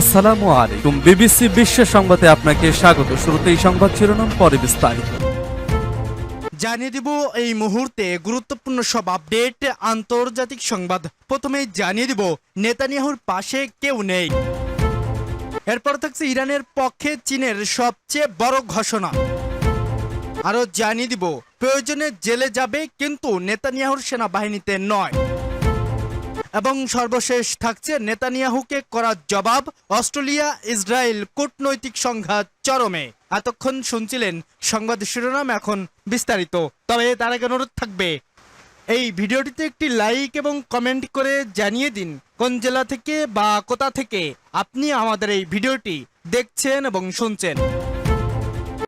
আসসালামু আলাইকুম। বিবিসি বিশ্ব সংবাদে আপনাকে স্বাগত। শুরুতে এই সংবাদ শিরোনাম, পরে বিস্তারিত। জানিয়ে দিব এই মুহূর্তে গুরুত্বপূর্ণ সব আপডেট, আন্তর্জাতিক সংবাদ। প্রথমে জানিয়ে দিব, নেতানিয়াহুর পাশে কেউ নেই। এরপর থাকছে ইরানের পক্ষে চীনের সবচেয়ে বড় ঘোষণা। আরও জানিয়ে দিব, প্রয়োজনে জেলে যাবে কিন্তু নেতানিয়াহুর সেনাবাহিনীতে নয়। এবং সর্বশেষ থাকছে নেতানিয়াহুকে করা জবাব অস্ট্রেলিয়া ইসরায়েল কূটনৈতিক সংঘাত চরমে। এতক্ষণ শুনছিলেন সংবাদ শিরোনাম, এখন বিস্তারিত। তবে তার আগে অনুরোধ থাকবে, এই ভিডিওটিতে একটি লাইক এবং কমেন্ট করে জানিয়ে দিন কোন জেলা থেকে বা কোথা থেকে আপনি আমাদের এই ভিডিওটি দেখছেন এবং শুনছেন।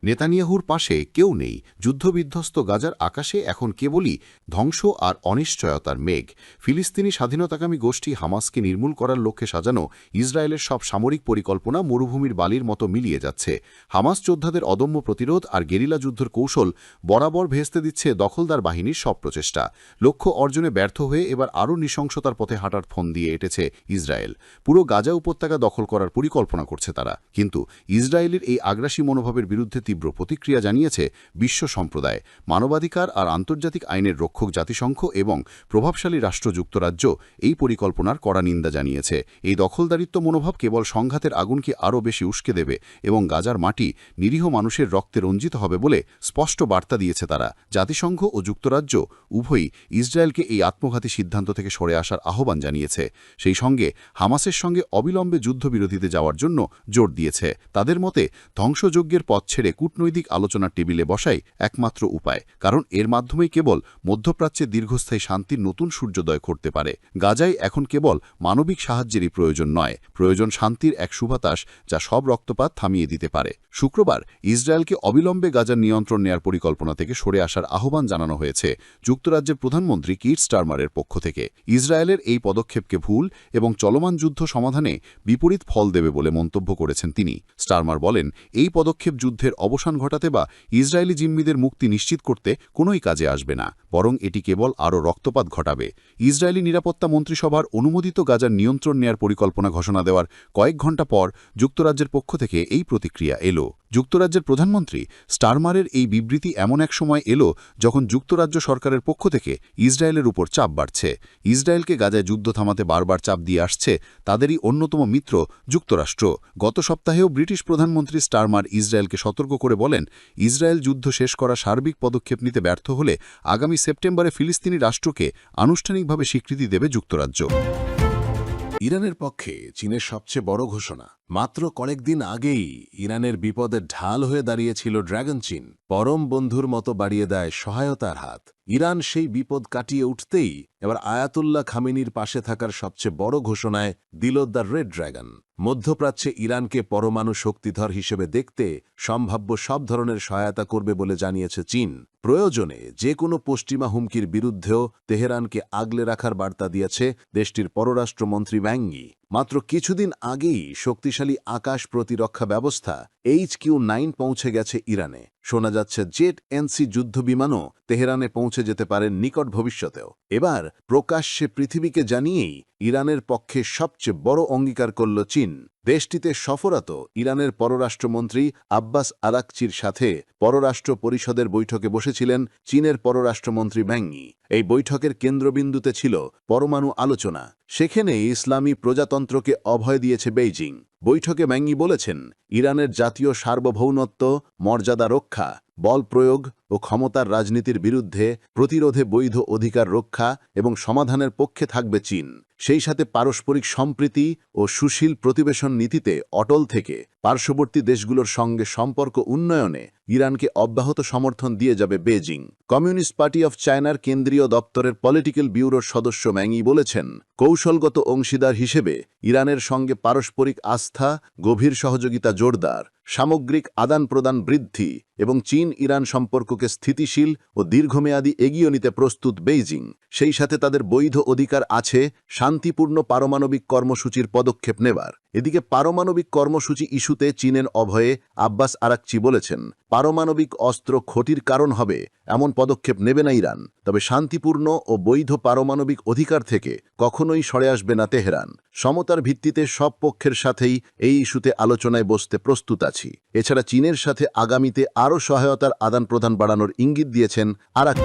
নেতানিয়াহুর পাশে কেউ নেই। যুদ্ধবিধ্বস্ত গাজার আকাশে এখন কেবলই ধ্বংস আর অনিশ্চয়তার মেঘ। ফিলিস্তিনি স্বাধীনতাকামী গোষ্ঠী হামাসকে নির্মূল করার লক্ষ্যে সাজানো ইসরায়েলের সব সামরিক পরিকল্পনা মরুভূমির বালির মতো মিলিয়ে যাচ্ছে। হামাস যোদ্ধাদের অদম্য প্রতিরোধ আর গেরিলা যুদ্ধের কৌশল বরাবর ভেস্তে দিচ্ছে দখলদার বাহিনীর সব প্রচেষ্টা। লক্ষ্য অর্জনে ব্যর্থ হয়ে এবার আরও নৃশংসতার পথে হাঁটার ফোন দিয়ে এটেছে ইসরায়েল। পুরো গাজা উপত্যকা দখল করার পরিকল্পনা করছে তারা। কিন্তু ইসরায়েলের এই আগ্রাসী মনোভাবের বিরুদ্ধে তীব্র প্রতিক্রিয়া জানিয়েছে বিশ্ব সম্প্রদায়, মানবাধিকার আর আন্তর্জাতিক আইনের রক্ষক জাতিসংঘ এবং প্রভাবশালী রাষ্ট্র যুক্তরাজ্য এই পরিকল্পনার কড়া নিন্দা জানিয়েছে। এই দখলদারিত্ব মনোভাব কেবল সংঘাতের আগুনকে আরও বেশি উস্কে দেবে এবং গাজার মাটি নিরীহ মানুষের রক্তে রঞ্জিত হবে বলে স্পষ্ট বার্তা দিয়েছে তারা। জাতিসংঘ ও যুক্তরাজ্য উভয়ই ইসরায়েলকে এই আত্মঘাতী সিদ্ধান্ত থেকে সরে আসার আহ্বান জানিয়েছে। সেই সঙ্গে হামাসের সঙ্গে অবিলম্বে যুদ্ধবিরতিতে যাওয়ার জন্য জোর দিয়েছে। তাদের মতে ধ্বংসযজ্ঞের পথ ছেড়ে কূটনৈতিক আলোচনার টেবিলে বসাই একমাত্র উপায়, কারণ এর মাধ্যমেই কেবল মধ্যপ্রাচ্যে দীর্ঘস্থায়ী শান্তির নতুন সূর্যোদয় করতে পারে। গাজায় এখন কেবল মানবিক সাহায্যেরই প্রয়োজন নয়, প্রয়োজন শান্তির এক সুবাতাস যা সব রক্তপাত থামিয়ে দিতে পারে। শুক্রবার ইসরায়েলকে অবিলম্বে গাজার নিয়ন্ত্রণ নেয়ার পরিকল্পনা থেকে সরে আসার আহ্বান জানানো হয়েছে যুক্তরাজ্যের প্রধানমন্ত্রী কিট স্টারমারের পক্ষ থেকে। ইসরায়েলের এই পদক্ষেপকে ভুল এবং চলমান যুদ্ধ সমাধানে বিপরীত ফল দেবে বলে মন্তব্য করেছেন তিনি। স্টারমার বলেন, এই পদক্ষেপ যুদ্ধের অবসান ঘটাতে বা ইসরায়েলি জিম্মিদের মুক্তি নিশ্চিত করতে কোনোই কাজে আসবে না, বরং এটি কেবল আরও রক্তপাত ঘটাবে। ইসরায়েলি নিরাপত্তা মন্ত্রিসভার অনুমোদিত গাজার নিয়ন্ত্রণ নেয়ার পরিকল্পনা ঘোষণা দেওয়ার কয়েক ঘণ্টা পর যুক্তরাজ্যের পক্ষ থেকে এই প্রতিক্রিয়া এলো। যুক্তরাজ্যের প্রধানমন্ত্রী স্টারমারের এই বিবৃতি এমন এক সময় এলো যখন যুক্তরাজ্য সরকারের পক্ষ থেকে ইসরায়েলের উপর চাপ বাড়ছে। ইসরায়েলকে গাজায় যুদ্ধ থামাতে বারবার চাপ দিয়ে আসছে তাদেরই অন্যতম মিত্র যুক্তরাষ্ট্র। গত সপ্তাহেও ব্রিটিশ প্রধানমন্ত্রী স্টারমার ইসরায়েলকে সতর্ক করে বলেন, ইসরায়েল যুদ্ধ শেষ করা সার্বিক পদক্ষেপ নিতে ব্যর্থ হলে আগামী সেপ্টেম্বরে ফিলিস্তিনি রাষ্ট্রকে আনুষ্ঠানিকভাবে স্বীকৃতি দেবে যুক্তরাজ্য। ইরানের পক্ষে চীনের সবচেয়ে বড় ঘোষণা। মাত্র কয়েকদিন আগেই ইরানের বিপদের ঢাল হয়ে দাঁড়িয়েছিল ড্রাগন চীন। পরম বন্ধুর মতো বাড়িয়ে দেয় সহায়তার হাত। ইরান সেই বিপদ কাটিয়ে উঠতেই এবার আয়াতুল্লাহ খামিনির পাশে থাকার সবচেয়ে বড় ঘোষণায় দিল দ্য রেড ড্রাগন। মধ্যপ্রাচ্যে ইরানকে পরমাণু শক্তিধর হিসেবে দেখতে সম্ভাব্য সব ধরনের সহায়তা করবে বলে জানিয়েছে চীন। প্রয়োজনে যে কোনো পশ্চিমা হুমকির বিরুদ্ধেও তেহরানকে আগলে রাখার বার্তা দিয়েছে দেশটির পররাষ্ট্রমন্ত্রী ব্যাঙ্গি মাত্র কিছুদিন আগেই শক্তিশালী আকাশ প্রতিরক্ষা ব্যবস্থা এইচ কিউ নাইন পৌঁছে গেছে ইরানে। শোনা যাচ্ছে জেট এনসি যুদ্ধবিমানও তেহরানে পৌঁছে যেতে পারে নিকট ভবিষ্যতেও। এবার প্রকাশ্যে পৃথিবীকে জানিয়েই ইরানের পক্ষে সবচেয়ে বড় অঙ্গীকার করল চীন। দেশটিতে সফরাত ইরানের পররাষ্ট্রমন্ত্রী আব্বাস আরাকচির সাথে পররাষ্ট্র পরিষদের বৈঠকে বসেছিলেন চীনের পররাষ্ট্রমন্ত্রী ব্যাঙ্গি এই বৈঠকের কেন্দ্রবিন্দুতে ছিল পরমাণু আলোচনা। সেখানে ইসলামী প্রজাতন্ত্রকে অভয় দিয়েছে বেইজিং। বৈঠকে ম্যাঙ্গি বলেছেন, ইরানের জাতীয় সার্বভৌমত্ব, মর্যাদা রক্ষা বল প্রয়োগ ও ক্ষমতার রাজনীতির বিরুদ্ধে প্রতিরোধে বৈধ অধিকার রক্ষা এবং সমাধানের পক্ষে থাকবে চীন। সেই সাথে পারস্পরিক সম্প্রীতি ও সুশীল প্রতিবেশন নীতিতে অটল থেকে পার্শ্ববর্তী দেশগুলোর সঙ্গে সম্পর্ক উন্নয়নে ইরানকে অব্যাহত সমর্থন দিয়ে যাবে বেজিং কমিউনিস্ট পার্টি অফ চায়নার কেন্দ্রীয় দপ্তরের পলিটিক্যাল ব্যুরোর সদস্য ম্যাঙ্গি বলেছেন, কৌশলগত অংশীদার হিসেবে ইরানের সঙ্গে পারস্পরিক আস্থা, গভীর সহযোগিতা জোরদার। সামগ্রিক আদান প্রদান বৃদ্ধি এবং চীন ইরান সম্পর্ককে স্থিতিশীল ও দীর্ঘমেয়াদী এগিয়ে নিতে প্রস্তুত বেইজিং। সেই সাথে তাদের বৈধ অধিকার আছে শান্তিপূর্ণ পারমাণবিক কর্মসূচির পদক্ষেপ নেবার। এদিকে পারমাণবিক কর্মসূচি ইস্যুতে চীনের অভয়ে আব্বাস আরাকচি বলেছেন, পারমাণবিক অস্ত্র ক্ষতির কারণ হবে এমন পদক্ষেপ নেবে না ইরান, তবে শান্তিপূর্ণ ও বৈধ পারমাণবিক অধিকার থেকে কখনোই সরে আসবে না তেহরান। সমতার ভিত্তিতে সব পক্ষের সাথেই এই ইস্যুতে আলোচনায় বসতে প্রস্তুত আছি। এছাড়া চীনের সাথে আগামীতে আরও সহায়তার আদান প্রদান বাড়ানোর ইঙ্গিত দিয়েছেন আরাক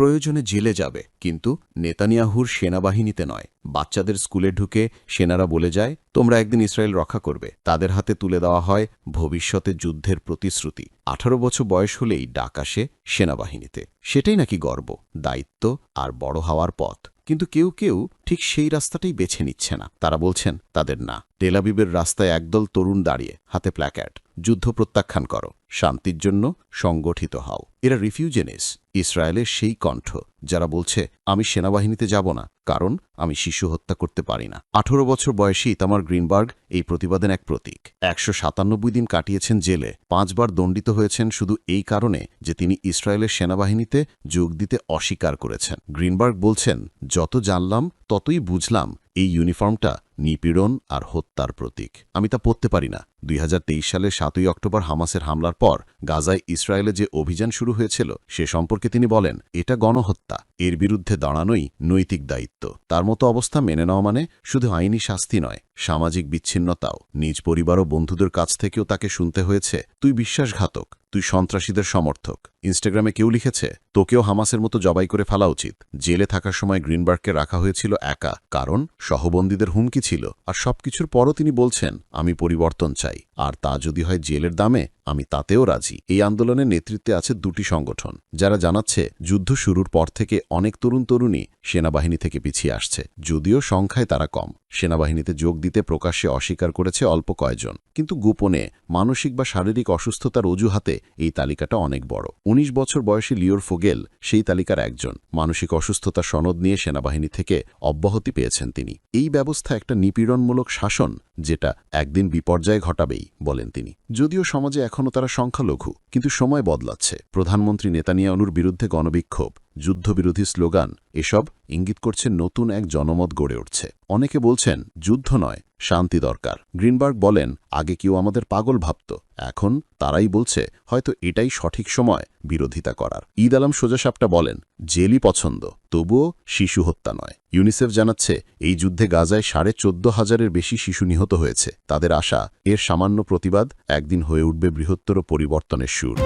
প্রয়োজনে জেলে যাবে, কিন্তু নেতানিয়াহুর সেনাবাহিনীতে নয়। বাচ্চাদের স্কুলে ঢুকে সেনারা বলে যায়, তোমরা একদিন ইসরায়েল রক্ষা করবে। তাদের হাতে তুলে দেওয়া হয় ভবিষ্যতে যুদ্ধের প্রতিশ্রুতি। আঠারো বছর বয়স হলেই ডাক আসে সেনাবাহিনীতে। সেটাই নাকি গর্ব, দায়িত্ব আর বড় হওয়ার পথ। কিন্তু কেউ কেউ ঠিক সেই রাস্তাটাই বেছে নিচ্ছে না। তারা বলছেন, তাদের না। তেলাবিবের রাস্তায় একদল তরুণ দাঁড়িয়ে, হাতে প্ল্যাকার্ড। যুদ্ধ প্রত্যাখ্যান করো, শান্তির জন্য সংগঠিত হও। এরা রিফিউজেনিস ইসরায়েলের সেই কণ্ঠ, যারা বলছে, আমি সেনাবাহিনীতে যাব না, কারণ আমি শিশু হত্যা করতে পারি না। আঠারো বছর বয়সী ইতামার গ্রিনবার্গ এই প্রতিবাদের এক প্রতীক। একশো সাতানব্বই দিন কাটিয়েছেন জেলে, পাঁচবার দণ্ডিত হয়েছেন শুধু এই কারণে যে তিনি ইসরায়েলের সেনাবাহিনীতে যোগ দিতে অস্বীকার করেছেন। গ্রিনবার্গ বলছেন, যত জানলাম, ততই বুঝলাম এই ইউনিফর্মটা নিপীড়ন আর হত্যার প্রতীক। আমি তা পড়তে পারি না। দুই হাজার তেইশ সালের সাতই অক্টোবর হামাসের হামলার পর গাজায় ইসরায়েলে যে অভিযান শুরু হয়েছিল, সে সম্পর্কে তিনি বলেন, এটা গণহত্যা। এর বিরুদ্ধে দাঁড়ানোই নৈতিক দায়িত্ব। তার মতো অবস্থা মেনে নেওয়া মানে শুধু আইনি শাস্তি নয়, সামাজিক বিচ্ছিন্নতাও। নিজ পরিবার ও বন্ধুদের কাছ থেকেও তাকে শুনতে হয়েছে, তুই বিশ্বাসঘাতক, তুই সন্ত্রাসীদের সমর্থক। ইনস্টাগ্রামে কেউ লিখেছে, তোকেও হামাসের মতো জবাই করে ফেলা উচিত। জেলে থাকার সময় গ্রিনবার্গকে রাখা হয়েছিল একা। কারণ, সহবন্দীদের হুমকি ছিল আর সবকিছুর পরও তিনি বলছেন আমি পরিবর্তন চাই। আর তা যদি হয় জেলের দামে, আমি তাতেও রাজি। এই আন্দোলনের নেতৃত্বে আছে দুটি সংগঠন, যারা জানাচ্ছে যুদ্ধ শুরুর পর থেকে অনেক তরুণ তরুণী সেনাবাহিনী থেকে পিছিয়ে আসছে, যদিও সংখ্যায় তারা কম। সেনাবাহিনীতে যোগ দিতে প্রকাশ্যে অস্বীকার করেছে অল্প কয়েকজন কিন্তু গোপনে মানসিক বা শারীরিক অসুস্থতার অজুহাতে এই তালিকাটা অনেক বড়। ১৯ বছর বয়সী লিওর ফোগেল সেই তালিকার একজন। মানসিক অসুস্থতা সনদ নিয়ে সেনাবাহিনী থেকে অব্যাহতি পেয়েছেন তিনি। এই ব্যবস্থা একটা নিপীড়নমূলক শাসন যেটা একদিন বিপর্যয় ঘটাবেই, বলেন তিনি। যদিও সমাজে এখনও তারা সংখ্যালঘু, কিন্তু সময় বদলাচ্ছে। প্রধানমন্ত্রী নেতানিয়ানুর বিরুদ্ধে গণবিক্ষোভ, যুদ্ধবিরোধী স্লোগান, এসব ইঙ্গিত করছে নতুন এক জনমত গড়ে উঠছে। অনেকে বলছেন, যুদ্ধ নয় শান্তি দরকার। গ্রিনবার্গ বলেন, আগে কেউ আমাদের পাগল ভাবত। এখন তারাই বলছে, হয়তো এটাই সঠিক সময় বিরোধিতা করার। ঈদ আলম সোজাসাপটা বলেন, জেলই পছন্দ, তবুও শিশু হত্যা নয়। ইউনিসেফ জানাচ্ছে, এই যুদ্ধে গাজায় সাড়ে চোদ্দ হাজারের বেশি শিশু নিহত হয়েছে। তাদের আশা, এর সামান্য প্রতিবাদ একদিন হয়ে উঠবে বৃহত্তর পরিবর্তনের সুর।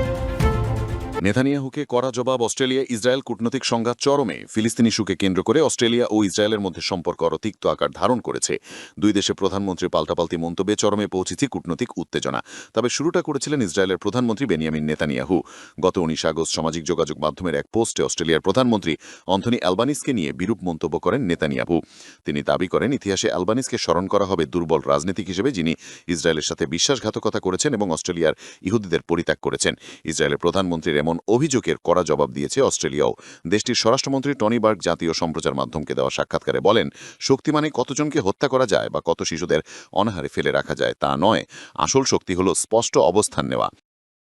নেতানিয়াহুকে কড়া জবাব অস্ট্রেলিয়া ইসরায়েল কূটনৈতিক সংঘাত চরমে ফিলিস্তিনি ইস্যুকে কেন্দ্র করে অস্ট্রেলিয়া ও ইসরায়েলের মধ্যে সম্পর্ক আরও তিক্ত আকার ধারণ করেছে। দুই দেশের প্রধানমন্ত্রী পাল্টাপাল্টি মন্তব্যে চরমে পৌঁছেছে কূটনৈতিক উত্তেজনা। তবে শুরুটা করেছিলেন ইসরায়েলের প্রধানমন্ত্রী বেনিয়ামিন নেতানিয়াহু। গত উনিশ আগস্ট সামাজিক যোগাযোগ মাধ্যমের এক পোস্টে অস্ট্রেলিয়ার প্রধানমন্ত্রী অন্থনি অ্যালবানিসকে নিয়ে বিরূপ মন্তব্য করেন নেতানিয়াহু। তিনি দাবি করেন, ইতিহাসে অ্যালবানিসকে স্মরণ করা হবে দুর্বল রাজনীতিক হিসেবে যিনি ইসরায়েলের সাথে বিশ্বাসঘাতকতা করেছেন এবং অস্ট্রেলিয়ার ইহুদিদের পরিত্যাগ করেছেন। ইসরায়েলের প্রধানমন্ত্রীর এমন অভিযোগের কড়া জবাব দিয়েছে অস্ট্রেলিয়াও। দেশটির স্বরাষ্ট্রমন্ত্রী টনি বার্গ জাতীয় সম্প্রচার মাধ্যমকে দেওয়া সাক্ষাৎকারে বলেন, শক্তি মানে কতজনকে হত্যা করা যায় বা কত শিশুদের অনাহারে ফেলে রাখা যায় তা নয়। আসল শক্তি হল স্পষ্ট অবস্থান নেওয়া।